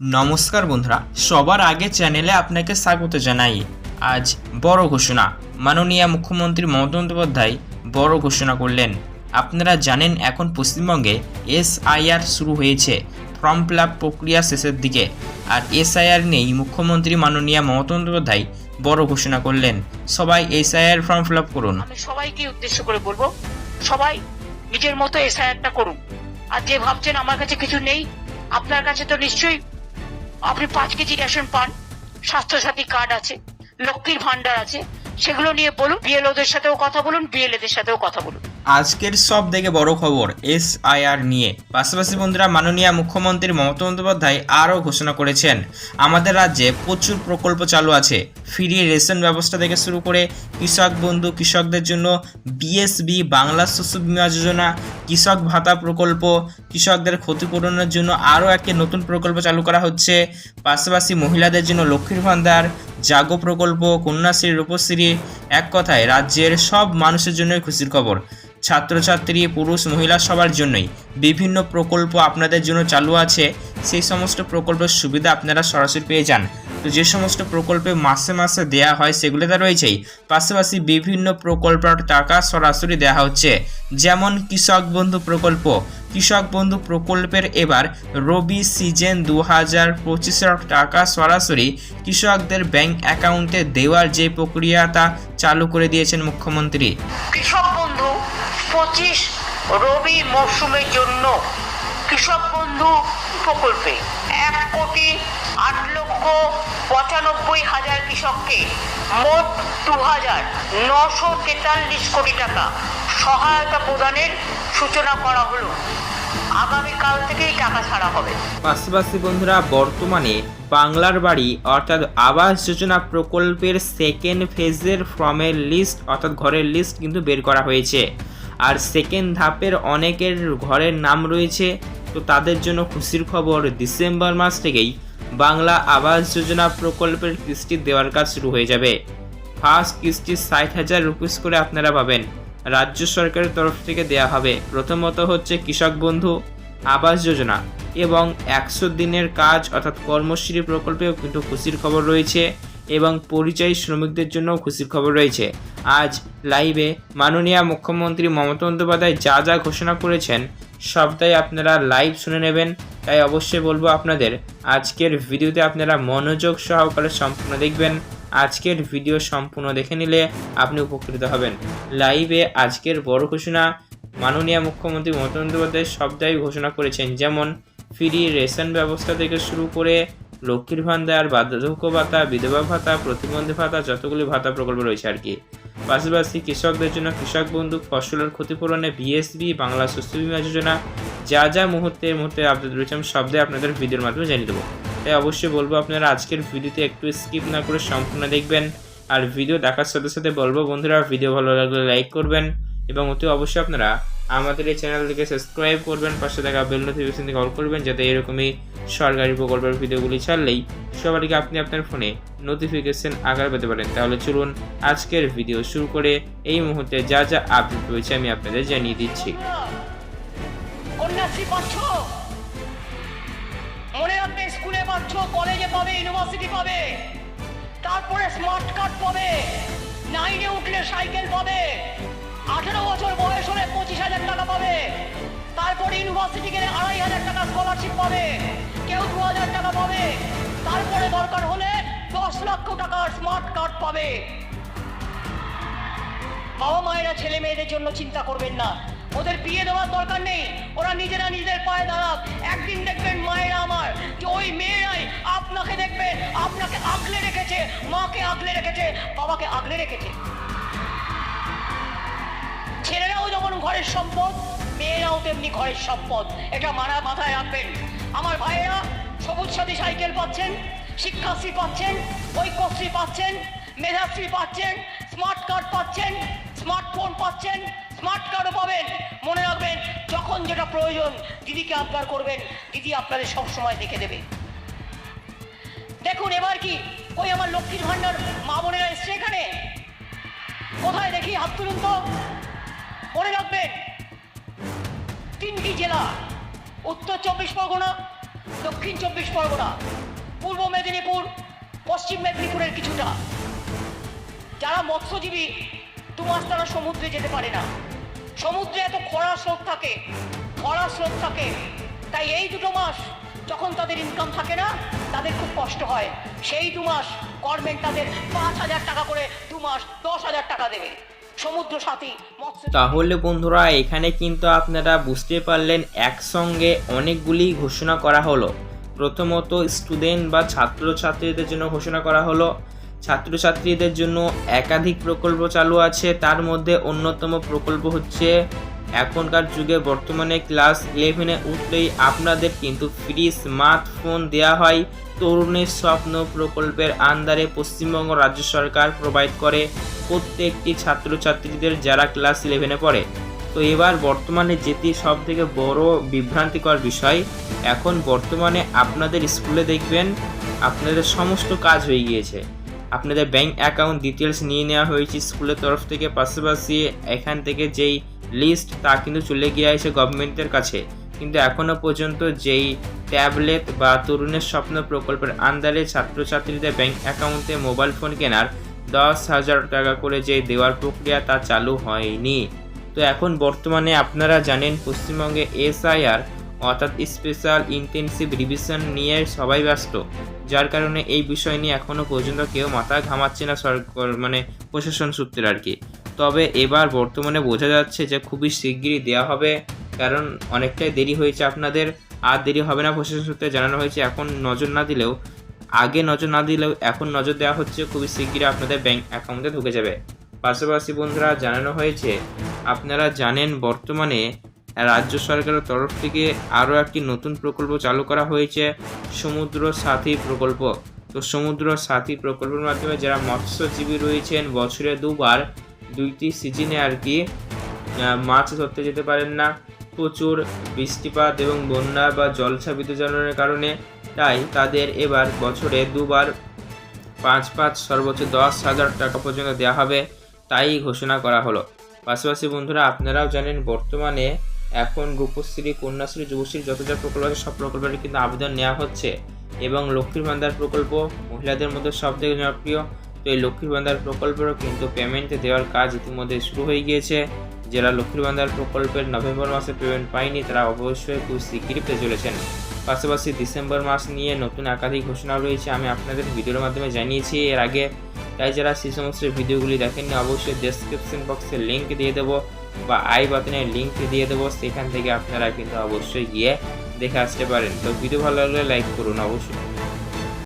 নমস্কার বন্ধুরা, সবার আগে চ্যানেলে আপনাকে স্বাগত জানাই। আজ বড় ঘোষণা, মাননীয় মুখ্যমন্ত্রী মমতা বন্দ্যোপাধ্যায় বড় ঘোষণা করলেন। আপনারা জানেন এখন পশ্চিমবঙ্গে এসআইআর শুরু হয়েছে, ফর্ম ফিল প্রক্রিয়া শেষের দিকে। আর এসআইআর নিয়েই মুখ্যমন্ত্রী মাননীয় মমতা বন্দ্যোপাধ্যায় বড় ঘোষণা করলেন। সবাই এসআইআর ফর্ম ফিল করুন। আমি সবাইকে উদ্দেশ্য করে বলব, সবাই নিজের মতো এসআইআরটা করুন। আর যে ভাবছেন আমার কাছে কিছু নেই, আপনার কাছে তো নিশ্চয়ই আপনি পাঁচ কেজি রেশন পান, স্বাস্থ্যসাথী কার্ড আছে, লক্ষ্মীর ভান্ডার আছে, সেগুলো নিয়ে বলুন, বিএলওদের সাথেও কথা বলুন, বিএলএদের সাথেও কথা বলুন। আজকের সব থেকে বড় খবর এসআইআর নিয়ে। পাশাপাশি বন্ধুরা মাননীয় মুখ্যমন্ত্রী মমতা বন্দ্যোপাধ্যায় আরও ঘোষণা করেছেন। আমাদের রাজ্যে প্রচুর প্রকল্প চালু আছে। ফ্রি রেশন ব্যবস্থা থেকে শুরু করে কৃষক বন্ধু কৃষকদের জন্য বিএসবি, বাংলা শস্য বীমা যোজনা, কৃষক ভাতা প্রকল্প, কৃষকদের ক্ষতিপূরণের জন্য আরও একটি নতুন প্রকল্প চালু করা হচ্ছে। পাশাপাশি মহিলাদের জন্য লক্ষ্মীর ভান্ডার, জাগো প্রকল্প, কন্যাশ্রী, রূপশ্রী, এক কথায় রাজ্যের সব মানুষের জন্যই খুশির খবর। ছাত্রছাত্রী, পুরুষ, মহিলা সবার জন্যই। বিভিন্ন প্রকল্প আপনাদের জন্য চালু আছে। সেই সমস্ত প্রকল্পের সুবিধা আপনারা সরাসরি পেয়ে যান। তো যে সমস্ত প্রকল্পে মাসে মাসে দেয়া হয় সেগুলো তো রয়েছেই। পাশাপাশি বিভিন্ন প্রকল্পের টাকা সরাসরি দেওয়া হচ্ছে। যেমন কৃষক বন্ধু প্রকল্প। কৃষক বন্ধু প্রকল্পের এবার রবি সিজন দু হাজার পঁচিশের টাকা সরাসরি কৃষকদের ব্যাংক অ্যাকাউন্টে দেওয়ার যে প্রক্রিয়াটা চালু করে দিয়েছেন মুখ্যমন্ত্রী। কৃষক বন্ধু পঁচিশ রবি মরশুমের জন্য কৃষক বন্ধু প্রকল্পে এক কোটি আট লক্ষ পঁচানব্বই হাজার কৃষককে মোট দু হাজার নশো তেতাল্লিশ কোটি টাকা সহায়তা প্রদানের সূচনা করা হলো। আগামীকাল থেকেই টাকা ছাড়া হবে। পাশাপাশি বন্ধুরা, বর্তমানে বাংলার বাড়ি অর্থাৎ আবাস যোজনা প্রকল্পের সেকেন্ড ফেজের ফর্মের লিস্ট অর্থাৎ ঘরের লিস্ট কিন্তু বের করা হয়েছে। আর সেকেন্ড ধাপের অনেকের ঘরের নাম রয়েছে। তো তাদের জন্য খুশির খবর, ডিসেম্বর মাস থেকেই বাংলা আবাস যোজনা প্রকল্পের কিস্তি দেওয়ার কাজ শুরু হয়ে যাবে। ফার্স্ট কিস্তি ষাট হাজার রুপিস করে আপনারা পাবেন। রাজ্য সরকারের তরফ থেকে দেয়া হবে। প্রথমত হচ্ছে কৃষক বন্ধু আবাস যোজনা এবং একশো দিনের কাজ অর্থাৎ কর্মশ্রী প্রকল্পেও কিন্তু খুশির খবর রয়েছে। এবং পরিযায়ী শ্রমিকদের জন্যও খুশির খবর রয়েছে। আজ লাইভে মাননীয় মুখ্যমন্ত্রী মমতা বন্দ্যোপাধ্যায় যা যা ঘোষণা করেছেন, সবটাই আপনারা লাইভ শুনে নেবেন। তাই অবশ্যই বলব আপনাদের, আজকের ভিডিওতে আপনারা মনোযোগ সহকারে সম্পূর্ণ দেখবেন। আজকের ভিডিও সম্পূর্ণ দেখে নিলে আপনি উপকৃত হবেন। লাইভে আজকের বড় ঘোষণা, মাননীয় মুখ্যমন্ত্রী মমতা বন্দ্যোপাধ্যায় সবটাই ঘোষণা করেছেন। যেমন, ফ্রি রেশন ব্যবস্থা থেকে শুরু করে লক্ষ্মীর ভান্ডার, বার্ধক্য ভাতা, বিধবা ভাতা, প্রতিবন্ধী ভাতা, যতগুলি ভাতা প্রকল্প রয়েছে আর কি। পাশাপাশি কৃষকদের জন্য কৃষক বন্ধু ফসলের ক্ষতিপূরণে বিএসবি বাংলা শস্য বীমা যোজনা, যা যা মুহূর্তে মুহূর্তে আপডেট রয়েছে, আমি সবটাই আপনাদের ভিডিওর মাধ্যমে জানিয়ে দেবো। তাই অবশ্যই বলব, আপনারা আজকের ভিডিওতে একটু স্কিপ না করে সম্পূর্ণ দেখবেন। আর ভিডিও দেখার সাথে সাথে বলব, বন্ধুরা, ভিডিও ভালো লাগলে লাইক করবেন। এবং অতি অবশ্যই আপনারা আমাদের এই চ্যানেলটিকে সাবস্ক্রাইব করবেন, পাশে থাকা বেল নোটিফিকেশন থেকে অল করবেন, যাতে এরকমই সরকারি প্রকল্পের ভিডিওগুলি ছাড়লেই সবার আগে আপনি আপনার ফোনে নোটিফিকেশন আগার পেতে পারেন। তাহলে চলুন আজকের ভিডিও শুরু করে এই মুহূর্তে যা যা আপডেট রয়েছে আমি আপনাদের জানিয়ে দিচ্ছি। মনে স্কুলে পাচ্ছ, কলেজে পাবে ইউনিভার্সিটি পাবে। তারপরে স্মার্ট কার্ড পাবে। নাইনে উঠলে সাইকেল পাবে। আঠেরো বছর বয়স হলে পঁচিশ হাজার টাকা পাবে। তারপরে ইউনিভার্সিটি গেলে আড়াই হাজার টাকা স্কলারশিপ পাবে। কেউ দু হাজার টাকা পাবে। তারপরে দরকার হলে দশ লক্ষ টাকার স্মার্ট কার্ড পাবে। বাবা মায়েরা ছেলে মেয়েদের জন্য চিন্তা করবেন না। ওদের বিয়ে দেওয়ার দরকার নেই। ওরা নিজেরা নিজেদের পায়ে দাঁড়াক। একদিন দেখবেন মায়েরা আমার যে ওই মেয়েরাই আপনাকে দেখবেন আপনাকে আগলে রেখেছে, মাকে আগলে রেখেছে, বাবাকে আগলে রেখেছে। ছেলেরাও যেমন ঘরের সম্পদ, মেয়েরাও তেমনি ঘরের সম্পদ। এটা মারা মাথায় রাখবেন। আমার ভাইয়েরা, সবুজ সাথী সাইকেল পাচ্ছেন, শিক্ষাশ্রী পাচ্ছেন, ঐক্যশ্রী পাচ্ছেন, মেধাশ্রী পাচ্ছেন, স্মার্ট কার্ড পাচ্ছেন, স্মার্টফোন পাচ্ছেন, স্মার্ট কার্ডও পাবেন। মনে রাখবেন, যখন যেটা প্রয়োজন দিদিকে আবদার করবেন, দিদি আপনাদের সব সময় দেখে দেবে। দেখুন এবার কি, ওই আমার লক্ষ্মীর ভান্ডার মা বোনেরা এসছে এখানে? কোথায় দেখি? হাত তুলুন তো। মনে রাখবেন তিনটি জেলা, উত্তর চব্বিশ পরগনা, দক্ষিণ চব্বিশ পরগনা, পূর্ব মেদিনীপুর, পশ্চিম মেদিনীপুরের কিছুটা। যারা মৎস্যজীবী দু মাস তারা সমুদ্রে যেতে পারে না। সমুদ্রে এত খরা স্রোত থাকে খরা স্রোত থাকে, তাই এই দুটো মাস যখন তাদের ইনকাম থাকে না, তাদের খুব কষ্ট হয়। সেই দু মাস গভর্নমেন্ট তাদের পাঁচ হাজার টাকা করে দু মাস দশ হাজার টাকা দেবে। সমুদ্র সাথী তাহলে বন্ধুরা, এখানে কিন্তু আপনারা বুঝতে পারলেন একসঙ্গে অনেকগুলি ঘোষণা করা হলো। প্রথমত স্টুডেন্ট বা ছাত্রছাত্রীদের জন্য ঘোষণা করা হলো। ছাত্রছাত্রীদের জন্য একাধিক প্রকল্প চালু আছে। তার মধ্যে অন্যতম প্রকল্প হচ্ছে এখনকার যুগে বর্তমানে ক্লাস ইলেভেনে উঠলেই আপনাদের কিন্তু ফ্রি স্মার্টফোন দেওয়া হয়। তরুণের স্বপ্ন প্রকল্পের আন্দারে পশ্চিমবঙ্গ রাজ্য সরকার প্রোভাইড করে। প্রত্যেকটি ছাত্রছাত্রীদের যারা ক্লাস ইলেভেনে পড়ে। তো এবার বর্তমানে যেটি সব থেকে বড় বিভ্রান্তিকর বিষয়, এখন বর্তমানে আপনাদের স্কুলে দেখবেন আপনাদের সমস্ত কাজ হয়ে গিয়েছে। আপনাদের ব্যাংক অ্যাকাউন্ট ডিটেলস নিয়ে নেওয়া হয়েছে স্কুলের তরফ থেকে, পাশাপাশি এখান থেকে যেই লিস্ট তা কিন্তু চলে গিয়েছে গভর্নমেন্টের কাছে। কিন্তু এখনও পর্যন্ত যেই ট্যাবলেট বা তরুণের স্বপ্ন প্রকল্পের আন্ডারে ছাত্রছাত্রীদের ব্যাংক অ্যাকাউন্টে মোবাইল ফোন কেনার দশ হাজার টাকা করে যে দেওয়ার প্রক্রিয়া তা চালু হয়নি। তো এখন বর্তমানে আপনারা জানেন, পশ্চিমবঙ্গে এসআইআর অর্থাৎ স্পেশাল ইন্টেনসিভ রিভিশন নিয়ে সবাই ব্যস্ত। যার কারণে এই বিষয় নিয়ে এখনও পর্যন্ত কেউ মাথা ঘামাচ্ছে না সরকার মানে প্রশাসন সূত্রে আর কি তবে এবার বর্তমানে বোঝা যাচ্ছে যে খুবই শিগগিরই দেওয়া হবে, কারণ অনেকটাই দেরি হয়েছে আপনাদের। আর দেরি হবে না প্রশাসন সূত্রে জানানো হয়েছে, এখন নজর না দিলেও আগে নজর না দিলেও এখন নজর দেওয়া হচ্ছে খুবই শিগগিরই আপনাদের ব্যাংক অ্যাকাউন্টে ঢুকে যাবে। পাশাপাশি বন্ধুরা জানানো হয়েছে, আপনারা জানেন বর্তমানে রাজ্য সরকারের তরফ থেকে আরও একটি নতুন প্রকল্প চালু করা হয়েছে, সমুদ্র সাথী প্রকল্প। তো সমুদ্র সাথী প্রকল্পের মাধ্যমে যারা মৎস্যজীবী রয়েছেন, বছরে দুবার দুইটি সিজনে আর কি মাছ ধরতে যেতে পারেন না। প্রচুর বৃষ্টিপাত এবং বন্যা বা জলের কারণে তাই তাদের এবার বছরে দুবার পাঁচ পাঁচ সর্বোচ্চ দশ হাজার টাকা পর্যন্ত দেওয়া হবে তাই ঘোষণা করা হলো। পাশাপাশি বন্ধুরা, আপনারাও জানেন বর্তমানে এখন রূপশ্রী কন্যাশ্রী, যুবশ্রী যত যা প্রকল্প আছে, সব প্রকল্পের কিন্তু আবেদন নেওয়া হচ্ছে এবং লক্ষ্মীর ভান্ডার প্রকল্প মহিলাদের মধ্যে সব থেকে জনপ্রিয়। তো এই লক্ষ্মীর ভান্ডার প্রকল্পেরও কিন্তু পেমেন্ট দেওয়ার কাজ ইতিমধ্যে শুরু হয়ে গিয়েছে। যারা লক্ষ্মীর ভান্ডার প্রকল্পের নভেম্বর মাসে পেমেন্ট পায়নি, তারা অবশ্যই খুব শিগগিরই পেতে চলেছেন। পাশাপাশি ডিসেম্বর মাস নিয়ে নতুন একাধিক ঘোষণা রয়েছে, আমি আপনাদের ভিডিওর মাধ্যমে জানিয়েছি। এর আগে তাই যারা সেই সমস্ত ভিডিওগুলি দেখেননি, অবশ্যই ডেসক্রিপশন বক্সে লিঙ্ক দিয়ে দেবো বা আই বাতনের লিঙ্ক দিয়ে দেবো, সেখান থেকে আপনারা কিন্তু অবশ্যই গিয়ে দেখে আসতে পারেন। তো ভিডিও ভালো লাগলে লাইক করুন, অবশ্যই।